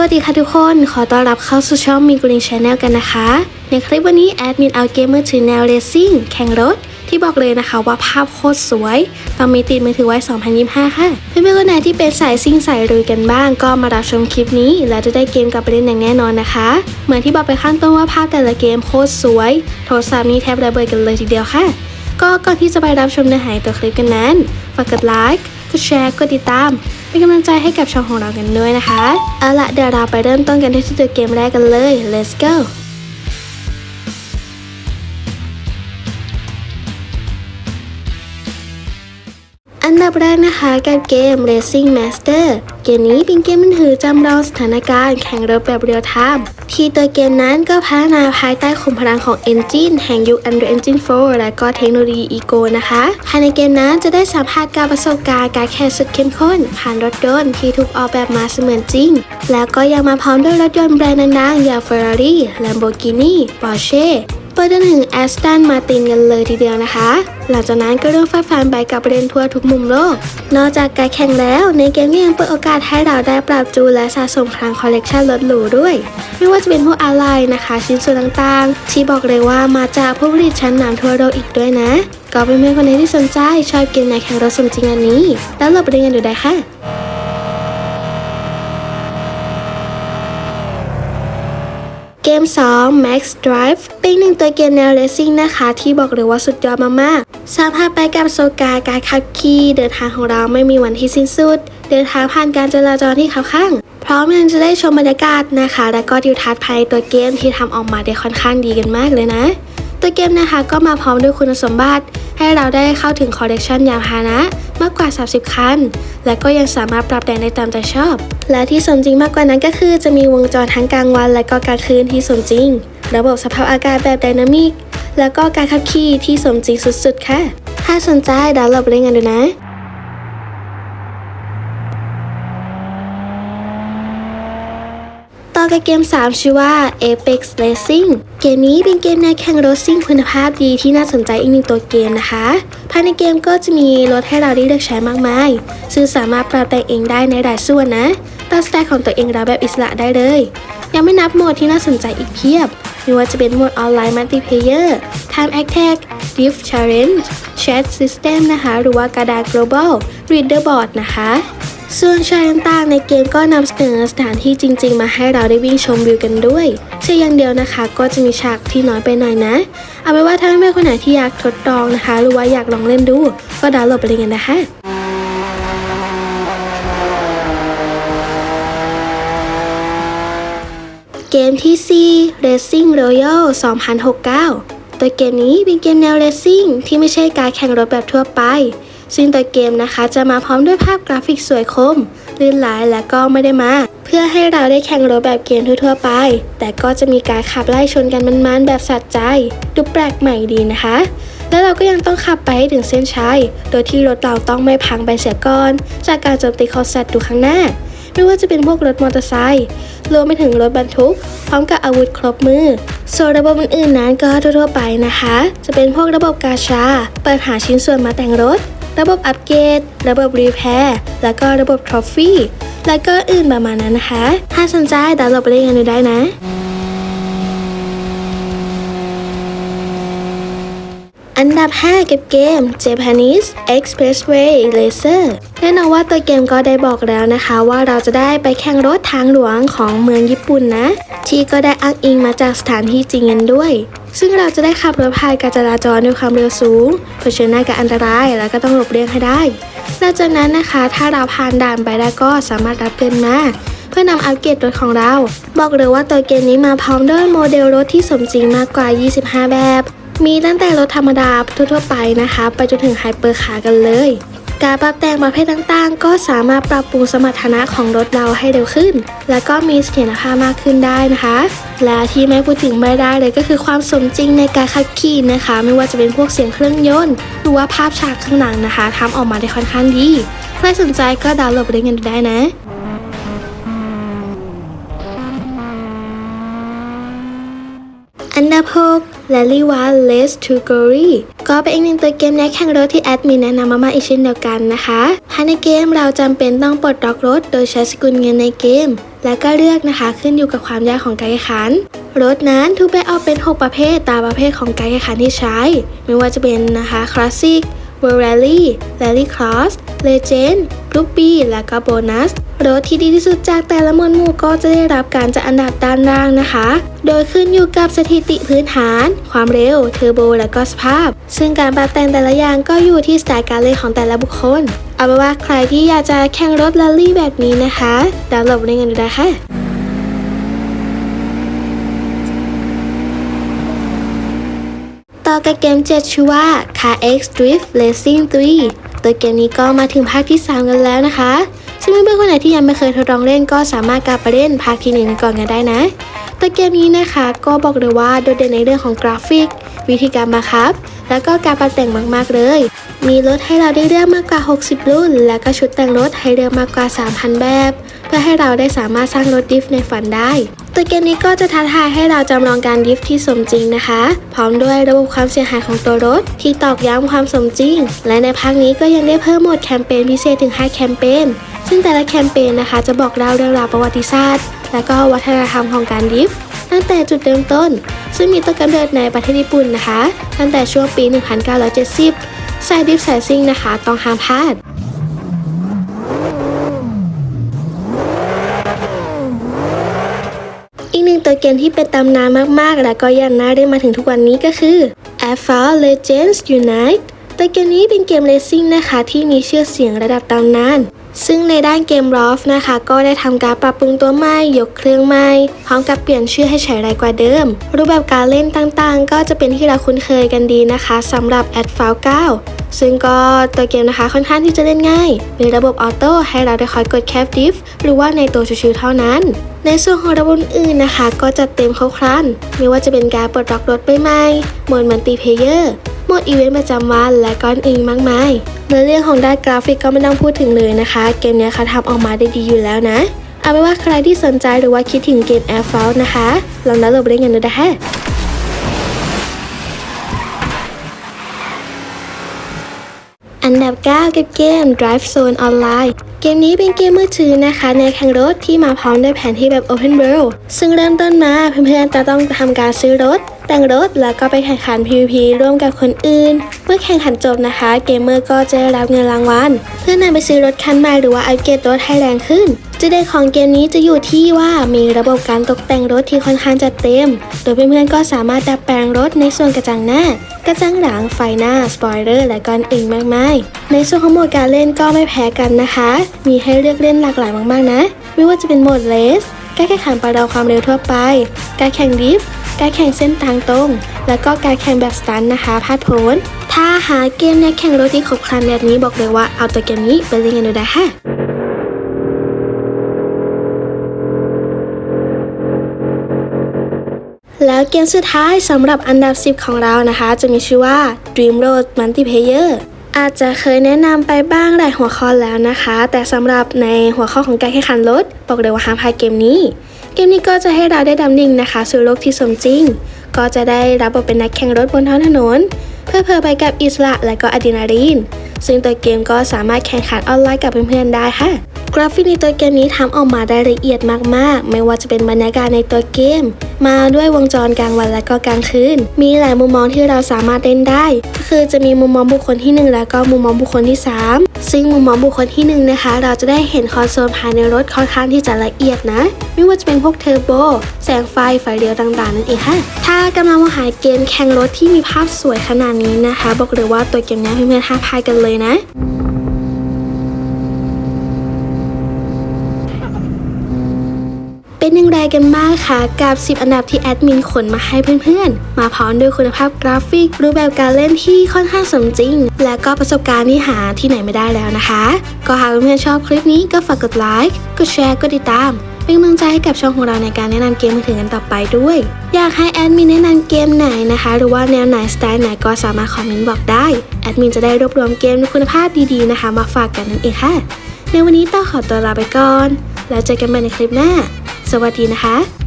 วัสดีค่ะทุกคน ขอต้อนรับเข้าสู่ช่องมีกรีนชาแนลกันนะคะ ในคลิปวันนี้แอดมินเอาเกมมือถือแนวเรซิ่งแข่งรถ ที่บอกเลยนะคะว่าภาพโคตรสวยตอนมีติดมือถือไว้ 2025 ค่ะ เพื่อนๆคนไหนที่เป็นสายซิ่งสายรุยกันบ้าง ก็มารับชมคลิปนี้ และจะได้เกมกลับไปเล่นอย่างแน่นอนนะคะ เหมือนที่บอกไปข้างต้นว่าภาพแต่ละเกมโคตรสวย โทรศัพท์นี้แทบระเบิดกันเลยทีเดียวค่ะ ก็ก่อนที่จะไปรับชมเนื้อหาตัวคลิปกันนั้นฝากกดไลค์กดแชร์กดติดตาม เป็นกำลังใจให้กับช่องของเรากันด้วยนะคะ เอาละเดี๋ยวเราไปเริ่มต้นกันที่ตัวเกมแรกกันเลย let's go อันดับแรกนะคะกับเกม Racing Master เกมนี้เป็นเกมมือถือจำลองสถานการณ์แข่งรถแบบเรียลไทม์ที่ตัวเกมนั้นก็พัฒนาภายใต้ขุมพลังของ Engine แห่งยุค Unreal Engine 4 และก็เทคโนโลยี Ego นะคะ ภายในเกมนั้นจะได้สัมผัสการประสบการณ์การแข่งสุดเข้มข้น ผ่านรถยนต์ที่ถูกออกแบบมาเสมือนจริง แล้วก็ยังมาพร้อมด้วยรถยนต์แบรนด์ดังๆอย่าง Ferrari Lamborghini Porsche ไปจนถึงแอสตันมาตินกันเลยทีเดียวนะคะ หลังจากนั้นก็เริ่มฟ้าฟันไปกับเรนทัวร์ทุกมุมโลก นอกจากการแข่งแล้วในเกมก็ยังเปิดโอกาสให้เราได้ปรับจูนและสะสมคลังคอลเลกชันรถหรูด้วย ไม่ว่าจะเป็นพวกอะไรนะคะ ชิ้นส่วนต่างๆ ที่บอกเลยว่ามาจากผู้ผลิตชั้นนำทั่วโลกอีกด้วยนะ ก็เป็นเพื่อนคนไหนที่สนใจชอบเกมในแข่งรถสมจริงอันนี้แล้วเราไปเรียนกันดูได้ค่ะ เกม 2 Max Drive เป็นหนึ่งตัวเกมแนวเรซิ่งนะคะ ที่บอกเลยว่าสุดยอดมากๆสามารถไปกับโซกาการขับขี่เดินทางของเราไม่มีวันที่สิ้นสุด เดินทางผ่านการจราจรที่ขับข้าง พร้อมยังจะได้ชมบรรยากาศนะคะ และก็ทิวทัศน์ภายในตัวเกมที่ทำออกมาได้ค่อนข้างดีกันมากเลยนะ ตัวเกมนะคะก็มาพร้อมด้วยคุณสมบัติ ให้เราได้เข้าถึงคอลเลกชันยานพาหนะมากกว่า 30 คัน และก็ยังสามารถปรับแต่งได้ตามใจชอบ และที่สมจริงมากกว่านั้นก็คือจะมีวงจรทั้งกลางวัน และก็กลางคืนที่สมจริง ระบบสภาพอากาศแบบไดนามิก แล้วก็การขับขี่ที่สมจริงสุดๆค่ะ ถ้าสนใจดาวน์โหลดเล่นกันดูนะ ต่อ กับเกม 3 ชื่อว่า Apex Racing เกมนี้เป็นเกมแนวแข่งรถซิ่งคุณภาพดีที่น่าสนใจอีกหนึ่งตัวเกมนะคะ ภายในเกมก็จะมีรถให้เราได้เลือกใช้มากมาย ซึ่งสามารถปรับแต่งเองได้ในหลายส่วนนะตั้งสไตล์ของตัวเองเราแบบอิสระได้เลย ยังไม่นับโหมดที่น่าสนใจอีกเพียบไม่ว่าจะเป็นโหมดออนไลน์มัลติเพเยอร์ Time Attack Drift Challenge Chat System นะคะ หรือว่ากระดาษ Global Reader Board นะคะ ส่วนชายต่างๆในเกมก็นำเสนอสถานที่จริง ๆ มาให้เราได้วิ่งชมวิวกันด้วยเช่นอย่างเดียวนะคะ ก็จะมีฉากที่น้อยไปหน่อยนะ เอาเป็นว่าถ้าแม่คนไหนที่อยากทดลองนะคะ หรือว่าอยากลองเล่นดู ก็ดาวน์โหลดไปเลยกันนะคะเกมที่ 4 Racing Royal 2069 ตัวเกมนี้เป็นเกมแนว Racing ที่ไม่ใช่การแข่งรถแบบทั่วไป ซึ่งตัวเกมนะคะจะมาพร้อมด้วยภาพกราฟิกสวยคม ลื่นไหลและก็ไม่ได้มา เพื่อให้เราได้แข่งรถแบบเกมทั่วๆไป แต่ก็จะมีการขับไล่ชนกันมันๆแบบสัดใจ ดูแปลกใหม่ดีนะคะ แล้วเราก็ยังต้องขับไปให้ถึงเส้นชัย โดยที่รถเราต้องไม่พังไปเสียก่อน จากการโจมตีขอสัตว์ดูข้างหน้าไม่ว่าจะเป็นพวกรถมอเตอร์ไซค์รวมไปถึงรถบรรทุก พร้อมกับอาวุธครบมือ ส่วนระบบอื่นๆนั้นก็ทั่วๆไปนะคะ จะเป็นพวกระบบกาชา เปิดหาชิ้นส่วนมาแต่งรถ ระบบอัปเกรด ระบบรีแพร์แล้วก็ระบบทรอฟฟี่ แล้วก็อื่นประมาณนั้นนะคะ ถ้าสนใจดาวน์โหลดไปเล่นกันดูได้นะ อันดับ 5 กับเกม Japanese Expressway Racer แน่นอนว่าตัวเกมก็ได้บอกแล้วนะคะว่าเราจะได้ไปแข่งรถทางหลวงของเมืองญี่ปุ่นนะ ที่ก็ได้อ้างอิงมาจากสถานที่จริงกันด้วย ซึ่งเราจะได้ขับรถผ่านการจราจรด้วยความเร็วสูงเผชิญหน้ากับอันตรายแล้วก็ต้องหลบเลี่ยงให้ได้หลังจากนั้นนะคะ ถ้าเราผ่านด่านไปได้ก็สามารถรับเงินมาเพื่อนำอัปเกรดรถของเรา บอกเลยว่าตัวเกมนี้มาพร้อมด้วยโมเดลรถที่สมจริงมากกว่า 25 แบบ มีตั้งแต่รถธรรมดาทั่วๆไปนะคะ ไปจนถึงไฮเปอร์คาร์กันเลย การปรับแต่งประเภทต่างๆ ก็สามารถปรับปรุงสมรรถนะของรถเราให้เร็วขึ้น และก็มีเสถียรภาพมากขึ้นได้นะคะ และที่ไม่พูดถึงไม่ได้เลยก็คือความสมจริงในการขับขี่นะคะ ไม่ว่าจะเป็นพวกเสียงเครื่องยนต์หรือว่าภาพฉากข้างหลังนะคะทำออกมาได้ค่อนข้างดีใครสนใจก็ดาวน์โหลดไปเล่นกันดูได้นะอันดับ 6 Rally One Race to Glory ก็เป็นอีกหนึ่งตัวเกมในแข่งรถที่แอดมินแนะนำมามาอีกเช่นเดียวกันนะคะภายในเกมเราจำเป็นต้องปลดล็อกรถ โดยใช้สกุลเงินในเกม และก็เลือกนะคะขึ้นอยู่กับความยากของการแข่งขัน รถนั้นถูกแบ่งออกเป็น 6 ประเภทตามประเภทของการแข่งขันที่ใช้ ไม่ว่าจะเป็นนะคะคลาสสิก World Rally Rally Cross Legend Group B และก็โบนัสรถที่ดีที่สุดจากแต่ละมวดหมู่ก็จะได้รับการจัดอันดับด้านล่างนะคะ โดยขึ้นอยู่กับสถิติพื้นฐาน ความเร็ว เทอร์โบ และก็สภาพ ซึ่งการปรับแต่งแต่ละอย่างก็อยู่ที่สไตล์การเล่นของแต่ละบุคคล เอาเป็นว่าใครที่อยากจะแข่งรถแรลลี่แบบนี้นะคะดาวน์โหลดเล่นกันดูได้ค่ะ ต่อกับเกม 7 ชื่อว่า Car X Drift Racing 3 ตัวเกมนี้ก็มาถึงภาคที่ 3 กันแล้วนะคะซึ่งเพื่อนๆคนไหนที่ยังไม่เคยทดลองเล่นก็สามารถกลับไปเล่นภาคที่หนึ่งก่อนกันได้นะ ตัวเกมนี้นะคะก็บอกเลยว่าโดดเด่นในเรื่องของกราฟิก วิธีการบังคับ แล้วก็การปรับแต่งมากๆเลย มีรถให้เราได้เลือกมากกว่า 60 รุ่น และก็ชุดแต่งรถให้เลือกมากกว่า 3,000 แบบ เพื่อให้เราได้สามารถสร้างรถดิฟในฝันได้ ตัวเกมนี้ก็จะท้าทายให้เราจำลองการดิฟที่สมจริงนะคะ พร้อมด้วยระบบความเสียหายของตัวรถ ที่ตอกย้ำความสมจริง และในภาคนี้ก็ยังได้เพิ่มโหมดแคมเปญพิเศษถึง 5 แคมเปญซึ่งแต่ละแคมเปญนะคะ จะบอกเล่าเรื่องราวประวัติศาสตร์ และก็วัฒนธรรมของการดิฟตั้งแต่จุดเริ่มต้น ซึ่งมีต้นกำเนิดในประเทศญี่ปุ่นนะคะ ตั้งแต่ช่วงปี 1970 สายดิฟสายซิ่งนะคะ ต้องห้ามพลาด อีก หนึ่งตัวเกมที่เป็นตำนานมากๆ และก็ยังน่าได้มาถึงทุกวันนี้ก็คือ Asphalt Legends Unite ตัวเกมนี้เป็นเกมเลสซิ่งนะคะที่มีชื่อเสียงระดับตำนาน ซึ่งในด้านเกมรอฟนะคะ ก็ได้ทำการปรับปรุงตัวใหม่ยกเครื่องใหม่พร้อมกับเปลี่ยนชื่อให้ใช้ไรกว่าเดิม รูปแบบการเล่นต่างๆ ก็จะเป็นที่เราคุ้นเคยกันดีนะคะสำหรับ a d f a l 9 ซึ่งก็ตัวเกมนะคะค่อนข้างที่จะเล่นง่าย มีระบบออโต้ให้เราได้คอยกดแคปดิฟหรือว่าในตัวชิวๆเท่านั้น ในส่วนของระบบอื่นนะคะ ก็จะเต็มครบครันไม่ว่าจะเป็นการปลดล็อกรถใหม่ๆโหมดมัลติเพเยอร์โหมดอีเวนต์ประจำวันและก้อนอื่นมากมายในเรื่องของด้านกราฟิกก็ไม่ต้องพูดถึงเลยนะคะ เกมเนี้ยเขาทำออกมาได้ดีอยู่แล้วนะเอาเป็นว่าใครที่สนใจหรือว่าคิดถึงเกม Air f a l นะคะ ลองดาวน์โหลดเล่นกันดูนะคะ อันดับ 9 กับเกม Drive Zone Online เกมนี้เป็นเกมมือถือนะคะ ในแข่งรถที่มาพร้อมด้วยแผนที่แบบ Open World ซึ่งเริ่มต้นมาเพื่อนๆจะต้องทำการซื้อรถ แต่งรถแล้วก็ไปแข่งขัน PVP ร่วมกับคนอื่น เมื่อแข่งขันจบนะคะ เกมเมอร์ก็จะได้รับเงินรางวัลเพื่อนำไปซื้อรถคันใหม่หรือว่าอัปเกรดรถให้แรงขึ้น จุดเด่นของเกมนี้จะอยู่ที่ว่ามีระบบการตกแต่งรถที่ค่อนข้างจัดเต็ม โดยเพื่อนๆก็สามารถดัดแปลงรถในส่วนกระจังหน้ากระจังหลังไฟหน้า สปอยเลอร์และก้อนอื่นมากมาย ในส่วนของโหมดการเล่นก็ไม่แพ้กันนะคะ มีให้เลือกเล่นหลากหลายมากๆนะ ไม่ว่าจะเป็นโหมดเลสการแข่งขันประลองความเร็วทั่วไป การแข่งดริฟ การแข่งเส้นทางตรง แล้วก็การแข่งแบบสตันนะคะพาดโผนถ้าหาเกมในแข่งรถที่ครบครันแบบนี้บอกเลยว่าเอาตัวเกมนี้ไปเล่นกันดูได้ค่ะแล้วเกมสุดท้ายสำหรับอันดับ 10 ของเรานะคะ จะมีชื่อว่า Dream Road Multiplayer อาจจะเคยแนะนำไปบ้างหลายหัวข้อแล้วนะคะ แต่สำหรับในหัวข้อของการแข่งขันรถ บอกเลยว่าห้ามพลาดเกมนี้ เกมนี้ก็จะให้เราได้ดำนิ่งนะคะ สู่โลกที่สมจริง ก็จะได้รับบทเป็นนักแข่งรถบนท้องถนน เพื่อเพอไปกับอิสระและก็อะดรีนาลีน ซึ่งตัวเกมก็สามารถแข่งขันออนไลน์กับเพื่อนๆได้ค่ะ กราฟิกในตัวเกมนี้ทำออกมาได้ละเอียดมากๆ ไม่ว่าจะเป็นบรรยากาศในตัวเกม มาด้วยวงจรกลางวันและก็กลางคืน มีหลายมุมมองที่เราสามารถเล่นได้ ก็คือจะมีมุมมองบุคคลที่ 1 แล้วก็มุมมองบุคคลที่ 3 ซึ่งมุมมองบุคคลที่1นะคะ เราจะได้เห็นคอนโซลภายในรถค่อนข้างที่จะละเอียดนะ ไม่ว่าจะเป็นพวกเทอร์โบ แสงไฟไฟเลี้ยวต่างๆนั่นเองค่ะ ถ้ากำลังมองหาเกมแข่งรถที่มีภาพสวยขนาดนี้นะคะ บอกเลยว่าตัวเกมนี้เพื่อนๆห้ามพลาดกันเลยนะ เป็นอย่างไรกันบ้างคะกับ 10 อันดับที่แอดมินขนมาให้เพื่อนๆ มาพร้อมด้วยคุณภาพกราฟิก รูปแบบการเล่นที่ค่อนข้างสมจริง และก็ประสบการณ์ที่หาที่ไหนไม่ได้แล้วนะคะ ก็หากเพื่อนๆชอบคลิปนี้ก็ฝากกดไลค์กดแชร์กดติดตามเป็นกำลังใจให้กับช่องของเราในการแนะนำเกมมือถือกันต่อไปด้วย อยากให้แอดมินแนะนำเกมไหนนะคะ หรือว่าแนวไหนสไตล์ไหนก็สามารถคอมเมนต์บอกได้ แอดมินจะได้รวบรวมเกมคุณภาพดีๆนะคะ มาฝากกันนั่นเองค่ะ ในวันนี้ต้องขอตัวลาไปก่อน แล้วเจอกันใหม่ในคลิปหน้า สวัสดีนะคะ